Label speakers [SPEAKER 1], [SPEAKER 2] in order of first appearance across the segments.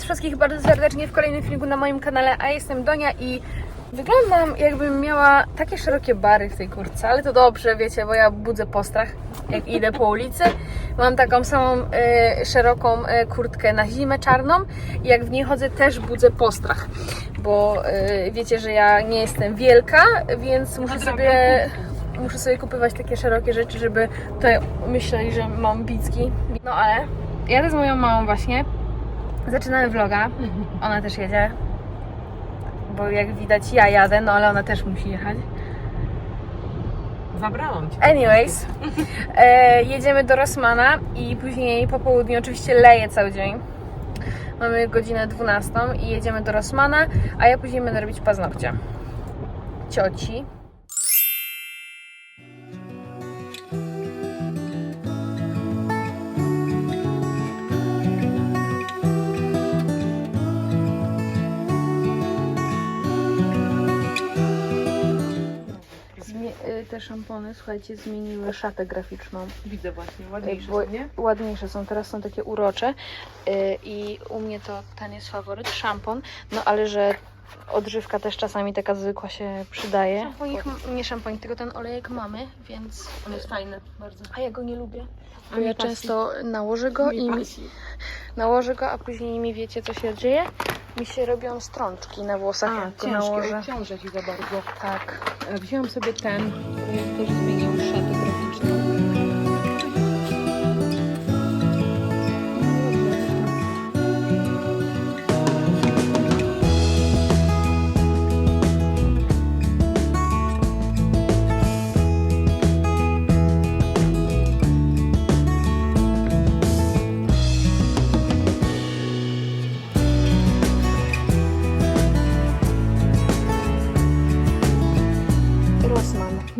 [SPEAKER 1] Was wszystkich bardzo serdecznie w kolejnym filmiku na moim kanale, a jestem Donia i wyglądam jakbym miała takie szerokie bary w tej kurtce, ale to dobrze, wiecie, bo ja budzę postrach, jak idę po ulicy. Mam taką samą e, szeroką e, kurtkę na zimę czarną i jak w niej chodzę też budzę postrach, bo e, wiecie, że ja nie jestem wielka, więc muszę sobie muszę sobie kupywać takie szerokie rzeczy, żeby tutaj myśleli, że mam bicki. No ale jadę z moją mamą właśnie. Zaczynamy vloga. Ona też jedzie. Bo jak widać ja jadę, no ale ona też musi jechać.
[SPEAKER 2] Zabrałam cię.
[SPEAKER 1] Anyways, e, jedziemy do Rossmana i później po południu oczywiście leje cały dzień. Mamy godzinę 12 i jedziemy do Rossmana, a ja później będę robić paznokcie. Cioci. Te szampony, słuchajcie, zmieniły szatę graficzną.
[SPEAKER 2] Widzę właśnie, ładniejsze
[SPEAKER 1] Bo
[SPEAKER 2] są, nie?
[SPEAKER 1] ładniejsze są, teraz są takie urocze y, i u mnie to ten jest faworyt, szampon, no ale że odżywka też czasami taka zwykła się przydaje. Szamponik, nie szamponik, tylko ten olejek mamy, więc...
[SPEAKER 2] On jest fajny bardzo.
[SPEAKER 1] A ja go nie lubię. Bo
[SPEAKER 2] mi
[SPEAKER 1] ja często nałożę go i mi, nałożę go, a później mi wiecie co się dzieje? Mi się robią strączki na włosach,
[SPEAKER 2] A,
[SPEAKER 1] jak go nałożę.
[SPEAKER 2] ciężkie, obciąża ci za bardzo.
[SPEAKER 1] Tak.
[SPEAKER 2] E, Wzięłam sobie ten, który też zmienił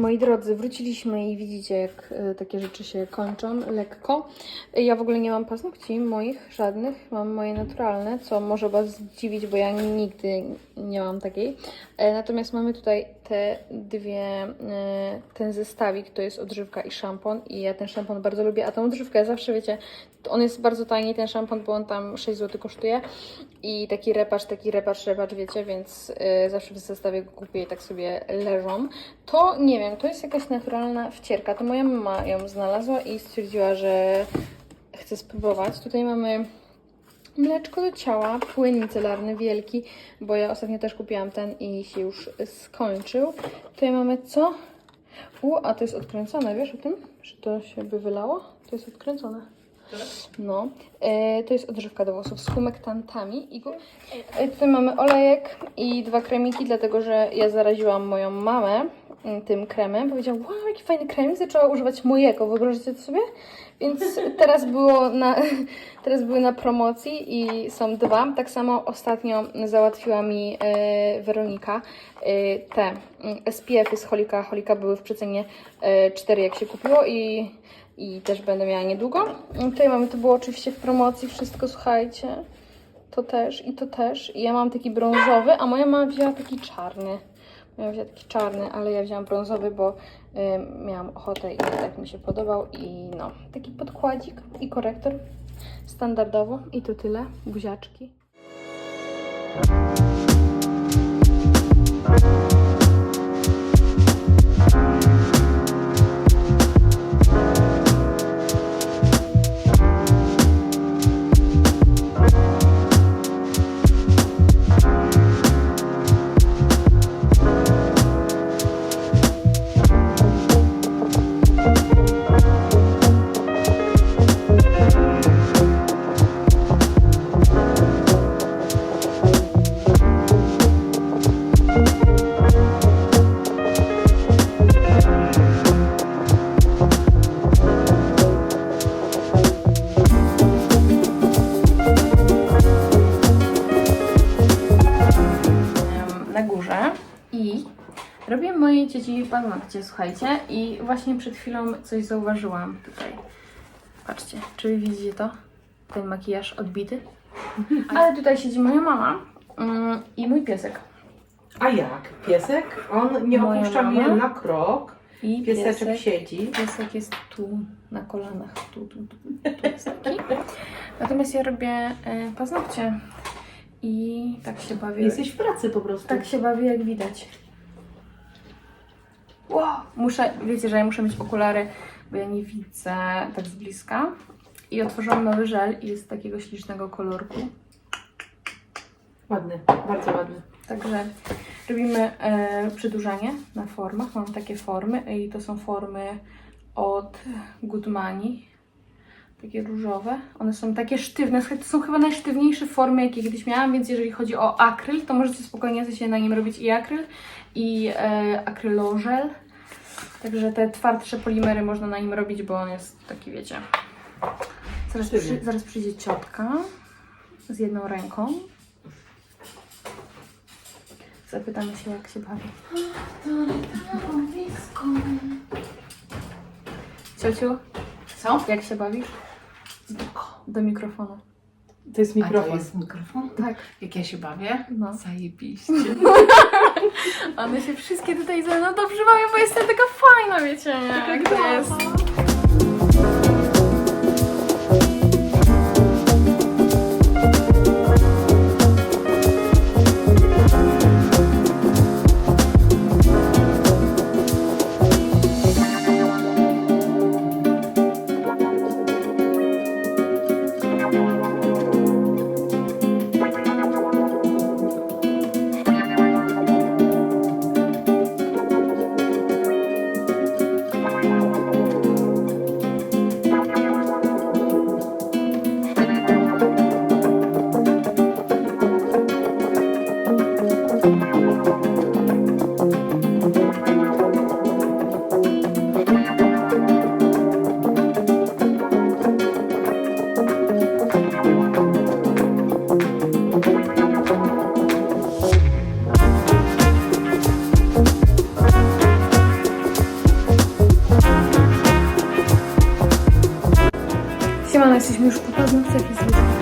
[SPEAKER 1] Moi drodzy, wróciliśmy i widzicie, jak e, takie rzeczy się kończą lekko. E, Ja w ogóle nie mam paznokci moich żadnych, mam moje naturalne, co może Was zdziwić, bo ja nigdy nie mam takiej. E, Natomiast mamy tutaj te dwie, e, ten zestawik, to jest odżywka i szampon i ja ten szampon bardzo lubię, a tą odżywkę zawsze wiecie, on jest bardzo tani ten szampon, bo on tam 6 zł kosztuje i taki repacz, taki repacz, repacz, wiecie, więc y, zawsze w zestawie go kupię i tak sobie leżą. To nie wiem, to jest jakaś naturalna wcierka. To moja mama ją znalazła i stwierdziła, że chce spróbować. Tutaj mamy mleczko do ciała, płyn micelarny wielki, bo ja ostatnio też kupiłam ten i się już skończył. Tutaj mamy co? U, a to jest odkręcone, wiesz o tym? Że to się by wylało? To jest odkręcone. No, e, to jest odżywka do włosów z humektantami. I e, tutaj mamy olejek i dwa kremiki, dlatego że ja zaraziłam moją mamę tym kremem. Powiedziała, wow, jaki fajny krem, i zaczęła używać mojego, wyobraźcie to sobie? Więc teraz było na, teraz były na promocji i są dwa. Tak samo ostatnio załatwiła mi e, Weronika e, te mm, SPF-y z Holika. Holika były w przecenie e, 4 jak się kupiło i i też będę miała niedługo. Tutaj mamy, to było oczywiście w promocji wszystko, słuchajcie. To też i to też. I ja mam taki brązowy, a moja mama wzięła taki czarny. Moja wzięła taki czarny, ale ja wzięłam brązowy, bo y, miałam ochotę i tak mi się podobał. I no, taki podkładzik i korektor standardowo. I to tyle. Buziaczki. Paznokcie, słuchajcie. I właśnie przed chwilą coś zauważyłam tutaj. Patrzcie, czy widzicie to? Ten makijaż odbity. Ale tutaj siedzi moja mama mm, i mój piesek.
[SPEAKER 2] A jak? Piesek? On nie
[SPEAKER 1] Moja
[SPEAKER 2] opuszcza
[SPEAKER 1] mama?
[SPEAKER 2] mnie na krok.
[SPEAKER 1] I
[SPEAKER 3] Pieseczek
[SPEAKER 1] piesek,
[SPEAKER 3] siedzi.
[SPEAKER 1] piesek jest tu na kolanach. Tu, tu, tu, tu jest taki. Natomiast ja robię e, paznokcie i tak się bawię.
[SPEAKER 3] Jesteś w pracy po prostu.
[SPEAKER 1] Tak się bawię, jak widać. Wow. Muszę, wiecie, że ja muszę mieć okulary, bo ja nie widzę tak z bliska. I otworzyłam nowy żel i jest takiego ślicznego kolorku.
[SPEAKER 3] Ładny, bardzo ładny.
[SPEAKER 1] Także robimy e, przedłużanie na formach. Mam takie formy i to są formy od Goodmani. Takie różowe. One są takie sztywne. To są chyba najsztywniejsze formy, jakie kiedyś miałam, więc jeżeli chodzi o akryl, to możecie spokojnie sobie na nim robić i akryl, i e, akrylożel. Także te twardsze polimery można na nim robić, bo on jest taki, wiecie. Zaraz, przy, zaraz przyjdzie ciotka z jedną ręką. Zapytamy się, jak się bawi. Ciociu,
[SPEAKER 3] Co?
[SPEAKER 1] jak się bawisz? Do mikrofonu.
[SPEAKER 3] To jest
[SPEAKER 4] A to
[SPEAKER 3] mikrofon.
[SPEAKER 4] jest mikrofon?
[SPEAKER 1] Tak.
[SPEAKER 4] Jak ja się bawię?
[SPEAKER 1] No.
[SPEAKER 4] Zajebiście.
[SPEAKER 1] One się wszystkie tutaj ze mną dobrze bawią, bo jestem taka fajna, wiecie, nie? Jak to Siemano, jesteśmy już po paznokciach i zbyt.